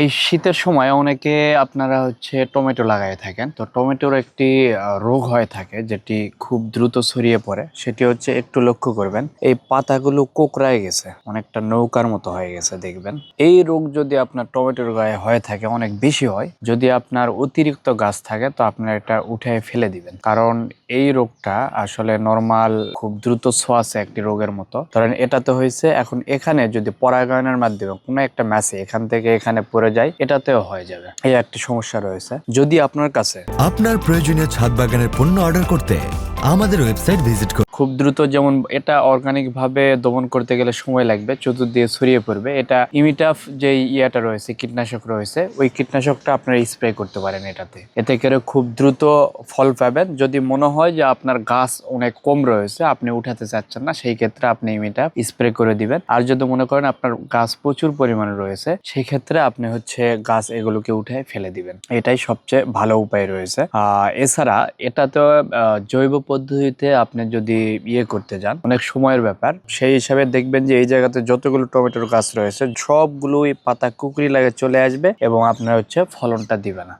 এই শীতের সময় অনেকে আপনারা হচ্ছে টমেটো লাগাই থাকেন। তো টমেটোর একটি রোগ হয়ে থাকে যেটি খুব দ্রুত ছড়িয়ে পড়ে। সেটি হচ্ছে একটু লক্ষ্য করবেন, এই পাতাগুলো কোকড়ায় গেছে, অনেকটা নৌকার মতো হয়ে গেছে দেখবেন। এই রোগ যদি আপনার টমেটোর গায়ে হয়ে থাকে, অনেক বেশি হয়, যদি আপনার অতিরিক্ত গাছ থাকে, তো আপনার এটা উঠে ফেলে দিবেন। কারণ এই রোগটা আসলে নর্মাল, খুব দ্রুত ছোঁয়াচে একটি রোগের মতো। ধরেন এটা তো হয়েছে, এখন এখানে যদি পরাগায়নের মাধ্যমে কোনো একটা ম্যাসে এখান থেকে এখানে পড়ে যায়, এটাতেও হয়ে যাবে। এই একটি সমস্যা রয়েছে। যদি আপনার কাছে আপনার প্রয়োজনীয় ছাদ বাগানের পণ্য অর্ডার করতে আমাদের ওয়েবসাইট ভিজিট করুন। খুব দ্রুত যেমন এটা অর্গানিক ভাবে দমন করতে গেলে সময় লাগবে চতুর্দিকে ছড়িয়ে পড়বে। এটা ইমিটাফ যে ইয়াটা রয়েছে কীটনাশক রয়েছে ওই কীটনাশকটা আপনারা স্প্রে করতে পারেন এটাতে। এতে করে খুব দ্রুত ফল পাবেন। যদি মনে হয় যে আপনার গাছ অনেক কম রয়েছে আপনি উঠাতে চাচ্ছেন না সেই ক্ষেত্রে আপনি ইমিটাফ স্প্রে করে দিবেন। আর যদি মনে করেন আপনার গাছ প্রচুর পরিমাণে রয়েছে সেই ক্ষেত্রে আপনি হচ্ছে গাছ এগুলোকে উঠে ফেলে দিবেন। এটাই সবচেয়ে ভালো উপায় রয়েছে। আহ, এছাড়া এটা তো জৈব পদ্ধতিতে আপনি যদি ইয়ে করতে যান। অনেক সময়ের ব্যাপার। সেই হিসাবে দেখবেন যে এই জায়গাতে যতগুলো টমেটোর গাছ রয়েছে, সবগুলোই পাতা কুকরি লাগে চলে আসবে এবং আপনার হচ্ছে ফলনটা দিবে না।